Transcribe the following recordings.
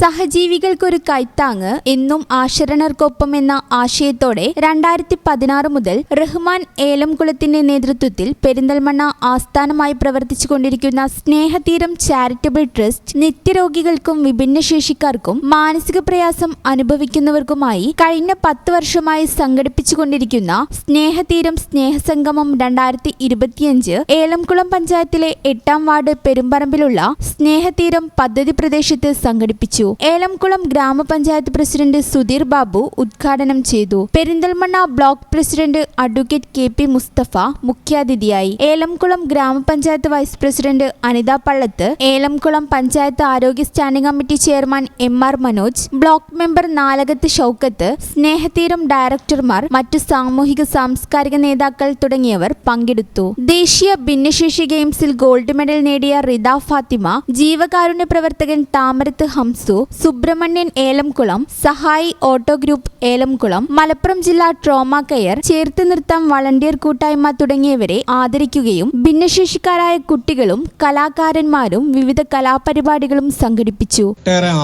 സഹജീവികൾക്കൊരു കൈത്താങ് എന്നും ആശരണർക്കൊപ്പം എന്ന ആശയത്തോടെ രണ്ടായിരത്തി പതിനാറ് മുതൽ റഹ്മാൻ ഏലംകുളത്തിന്റെ നേതൃത്വത്തിൽ പെരിന്തൽമണ്ണ ആസ്ഥാനമായി പ്രവർത്തിച്ചുകൊണ്ടിരിക്കുന്ന സ്നേഹതീരം ചാരിറ്റബിൾ ട്രസ്റ്റ് നിത്യരോഗികൾക്കും വിഭിന്നശേഷിക്കാർക്കും മാനസിക പ്രയാസം അനുഭവിക്കുന്നവർക്കുമായി കഴിഞ്ഞ പത്ത് വർഷമായി സംഘടിപ്പിച്ചുകൊണ്ടിരിക്കുന്ന സ്നേഹതീരം സ്നേഹസംഗമം രണ്ടായിരത്തി ഇരുപത്തിയഞ്ച് ഏലംകുളം പഞ്ചായത്തിലെ എട്ടാം വാർഡ് പെരുമ്പറമ്പിലുള്ള സ്നേഹതീരം പദ്ധതി പ്രദേശത്ത് സംഘടിപ്പിച്ചു. ഏലംകുളം ഗ്രാമപഞ്ചായത്ത് പ്രസിഡന്റ് സുധീർ ബാബു ഉദ്ഘാടനം ചെയ്തു. Perinthalmanna block president advocate K P Musthafa മുഖ്യാതിഥിയായി. ഏലംകുളം ഗ്രാമപഞ്ചായത്ത് വൈസ് പ്രസിഡന്റ് അനിത പള്ളത്ത് ഏലംകുളം പഞ്ചായത്ത് ആരോഗ്യ standing committee chairman M R Manoj block member Nalakath Shoukath Snehatheeram ഡയറക്ടർമാർ മറ്റു സാമൂഹിക സാംസ്കാരിക നേതാക്കൾ തുടങ്ങിയവർ പങ്കെടുത്തു. ദേശീയ ഭിന്നശേഷി ഗെയിംസിൽ ഗോൾഡ് മെഡൽ നേടിയ റിദ ഫാത്തിമ ജീവകാരുണ്യ പ്രവർത്തകൻ താമരത്ത് ഹംസു സുബ്രഹ്മണ്യൻ ഏലംകുളം സഹായി ഓട്ടോ ഗ്രൂപ്പ് ഏലംകുളം മലപ്പുറം ജില്ലാ ട്രോമ കെയർ ചേർത്ത് നൃത്തം വളണ്ടിയർ കൂട്ടായ്മ തുടങ്ങിയവരെ ആദരിക്കുകയും ഭിന്നശേഷിക്കാരായ കുട്ടികളും കലാകാരന്മാരും വിവിധ കലാപരിപാടികളും സംഘടിപ്പിച്ചു.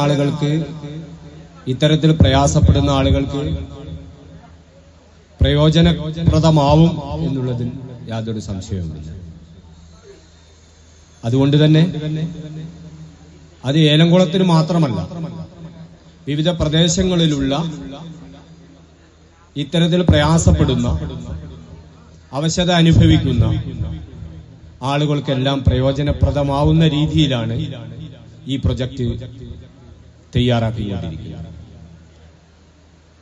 ആളുകൾക്ക് ഇത്തരത്തിൽ പ്രയാസപ്പെടുന്ന ആളുകൾക്ക് പ്രയോജനപ്രദമാവും എന്നുള്ളതിൽ യാതൊരു സംശയവുമില്ല. അതുകൊണ്ട് തന്നെ അത് ഏലംകുളത്തിന് മാത്രമല്ല. വിവിധ പ്രദേശങ്ങളിലുള്ള ഇത്തരത്തിൽ പ്രയാസപ്പെടുന്ന അവശത അനുഭവിക്കുന്ന ആളുകൾക്കെല്ലാം പ്രയോജനപ്രദമാവുന്ന രീതിയിലാണ് ഈ പ്രൊജക്ട് തയ്യാറാക്കിക്കൊണ്ടിരിക്കുന്നത്.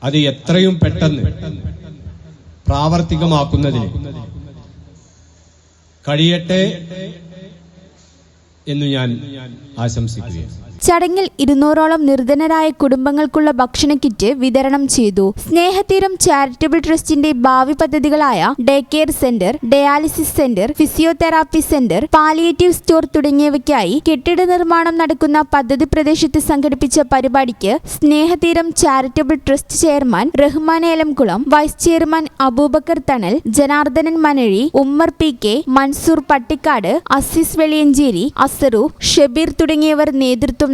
അത് എത്രയും പെട്ടെന്ന് പ്രാവർത്തികമാക്കുന്നതിന് കഴിയട്ടെ എന്ന് ഞാൻ ആശംസിക്കുകയാണ്. ചടങ്ങിൽ ഇരുന്നൂറോളം നിർധനരായ കുടുംബങ്ങൾക്കുള്ള ഭക്ഷണ കിറ്റ് വിതരണം ചെയ്തു. സ്നേഹതീരം ചാരിറ്റബിൾ ട്രസ്റ്റിന്റെ ഭാവി പദ്ധതികളായ day care centre dialysis centre physiotherapy centre palliative store തുടങ്ങിയവയ്ക്കായി കെട്ടിട നിർമ്മാണം നടക്കുന്ന പദ്ധതി പ്രദേശത്ത് സംഘടിപ്പിച്ച പരിപാടിക്ക് Snehatheeram charitable trust chairman Rahman Elamkulam vice chairman Abubakar Thanal Janardhanan Manazhi Ummer P K Mansoor Pattikkad Azeez Veliyancheri Azaru Shabeer തുടങ്ങിയവർ നേതൃത്വം